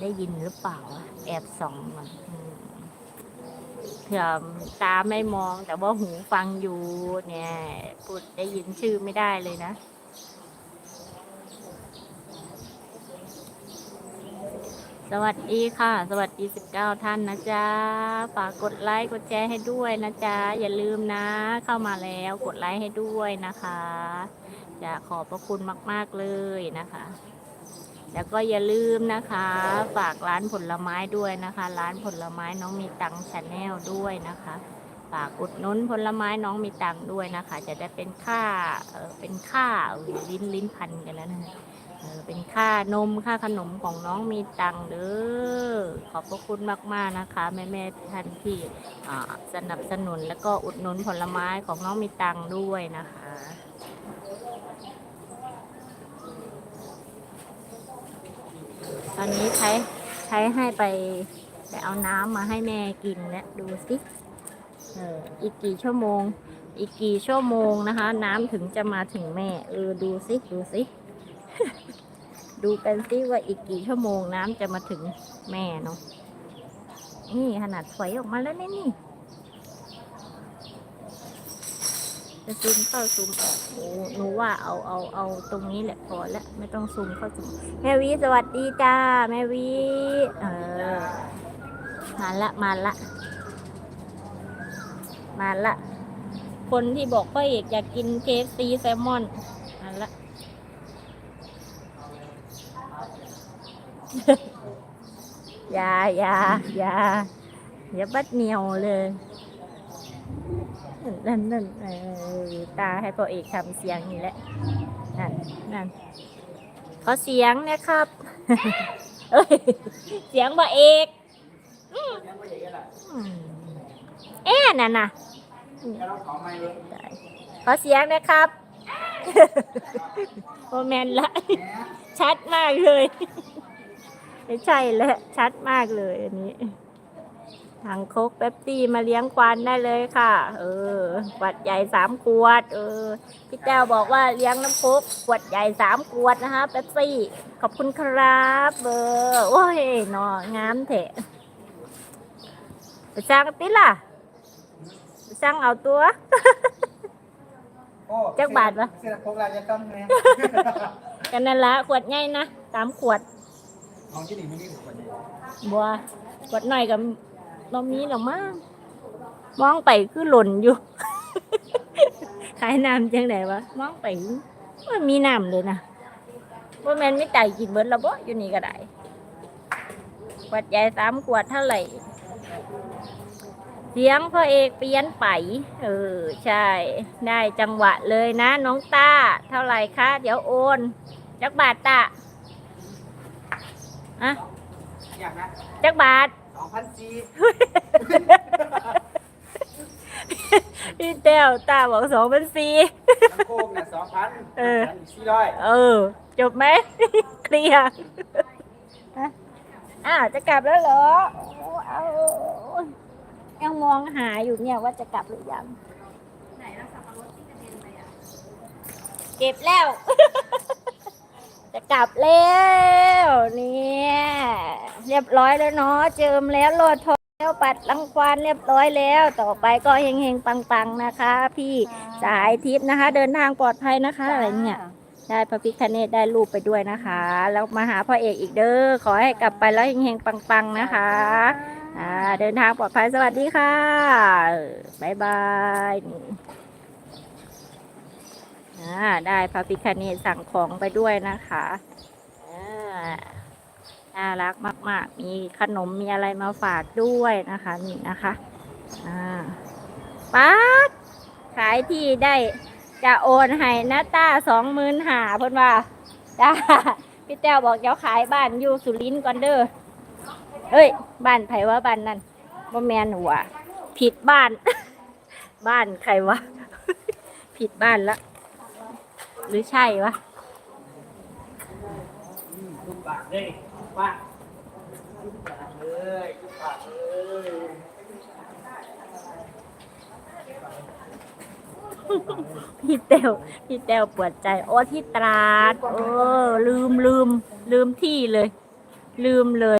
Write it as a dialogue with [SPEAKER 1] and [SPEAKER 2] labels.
[SPEAKER 1] ได้ยินหรือเปล่า แอบส่องมันอืมเผื่อตาไม่มอง แต่ว่าหูฟังอยู่ เนี่ยพูดได้ยินชื่อไม่ได้เลยนะสวัสดีค่ะ สวัสดี 19 ท่านนะจ๊ะ ฝากกดไลค์กดแชร์ให้ด้วยนะจ๊ะ อย่าลืมนะ เข้ามาแล้วกดไลค์ให้ด้วยนะคะ จะขอบพระคุณมาก ๆ เลยนะคะ แล้วก็อย่าลืมนะคะ ฝากร้านผลไม้ด้วยนะคะ ร้านผลไม้น้องมีตังชาแนลด้วยนะคะฝากอุดหนุนผลไม้น้องมีตังด้วยนะคะ จะได้เป็นค่าเออเป็นค่าลิ้นลิ้นพันกันแล้วนะเออเป็นค่านมค่าขนมของน้องมีตังเด้อขอบพระคุณมากๆนะคะแม่แม่ๆท่านที่สนับสนุนแล้วก็อุดหนุนผลไม้ของน้องมีตังด้วยนะคะ ตอนนี้ใช้ใช้ให้ไปไปเอาน้ำมาให้แม่กินและดูสิเอออีกกี่ชั่วโมง อีกกี่ชั่วโมงนะคะ น้ำถึงจะมาถึงแม่ เออดูสิดูสิดูกันสิว่าอีกกี่ชั่วโมงน้ำจะมาถึงแม่เนาะนี่ขนาดถอยออกมาแล้วนี่นี่ จะซูมเข้าซูมออกโอ้หนูว่าเอาเอาเอาตรงนี้แหละพอแล้วไม่ต้องซูมเข้าซูมแม่วีสวัสดีจ้าแม่วีเออมาละมาละ มาละ คนที่บอกพ่อเอกอยากกินเคฟซีแซลมอนมาละอย่าอย่าอย่าอย่าบัดเหนียวเลย นั่นนั่นเออตาให้พ่อเอกทำเสียงนี่แหละ นั่นนั่นขอเสียงนะครับเสียงบ่เอกอืมอืมเอ๊ะน่ะน่ะขอเสียงนะครับโอแมนละ ชัดมากเลย ไม่ใช่แล้วชัดมากเลยอันนี้ ทางโคกเป๊ปซี่มาเลี้ยงควันได้เลยค่ะ เออขวดใหญ่สามขวด เออ พี่แต้วบอกว่าเลี้ยงน้ำโคกขวดใหญ่สามขวดนะคะเป๊ปซี่ ขอบคุณครับเบอร์โอ้ยหนองามเถอะไปสร้างติล่ะไปสร้างเอาตัวจักบาทวะ
[SPEAKER 2] เสื้อพกลายจะต้องแน่
[SPEAKER 1] กันนั่นละขวดใหญ่นะสามขวด
[SPEAKER 2] ของที่นี่ไม่มีขวดใหญ่
[SPEAKER 1] บัวขวดหน่อยกับ บ่มีหรอกมั้งมองไปคือหล่นอยู่ ขายน้ำจังไหนวะมองไปว่ามีน้ำเลยนะว่าแมนไม่จ่ายกินเบิร์ดแล้วบ่อยู่นี่ก็ได้ขวดใหญ่สามขวดเท่าไหร่ เสียงพ่อเอกเปลี่ยนไป เออ ใช่ ได้จังหวะเลยนะ น้องต้าเท่าไหร่คะ เดี๋ยวโอนจักบาทตาอะ
[SPEAKER 2] อยากนะ
[SPEAKER 1] จักบาท
[SPEAKER 2] สองพันสี่
[SPEAKER 1] พี่แต้วตาบอกสองพันสี่
[SPEAKER 2] น้ำโคกเนี่ยสองพัน
[SPEAKER 1] เออ
[SPEAKER 2] สี่ร้อย
[SPEAKER 1] เออ จบไหม เคลียร์ฮะอ้าวจะกลับแล้วเหรอโอ้เอายังมองหาอยู่เนี่ยว่าจะกลับหรือยังเก็บแล้ว จะกลับแล้วเนี่ย เรียบร้อยแล้วเนาะเจิมแล้วโลดทองแล้วปัดรังควานเรียบร้อยแล้ว ต่อไปก็เฮงๆปังๆนะคะ พี่สายทิพย์นะคะ เดินทางปลอดภัยนะคะอะไรเนี่ยได้พระพิคเนตได้รูปไปด้วยนะคะ แล้วมาหาพ่อเอกอีกเด้อขอให้กลับไปแล้วเฮงๆปังๆนะคะอ่าเดินทางปลอดภัยสวัสดีค่ะบายบายนี่อ่าได้พระพิคเนตสั่งของไปด้วยนะคะอ่า น่ารักมาก ๆ มีขนมมีอะไรมาฝากด้วยนะคะนี่นะคะอ่าป๊าดขายที่ได้จะโอนให้นาตาสองหมื่นหาเพิ่นว่าจ้าพี่แต้วบอกเดี๋ยวขายบ้านอยู่สุรินทร์ก่อนเด้อเอ้ย บ้านไผว่าบ้านนั่นบ่แมนหัวผิดบ้าน บ้านใครวะ ผิดบ้านละ หรือใช่วะ
[SPEAKER 2] ทุกปากเลยป้าทุกปากเลยทุกปากเลย
[SPEAKER 1] พี่เตวพี่เตวปวดใจ โอ้ที่ตราด โอ้ลืมลืมลืมที่เลย ลืมเลย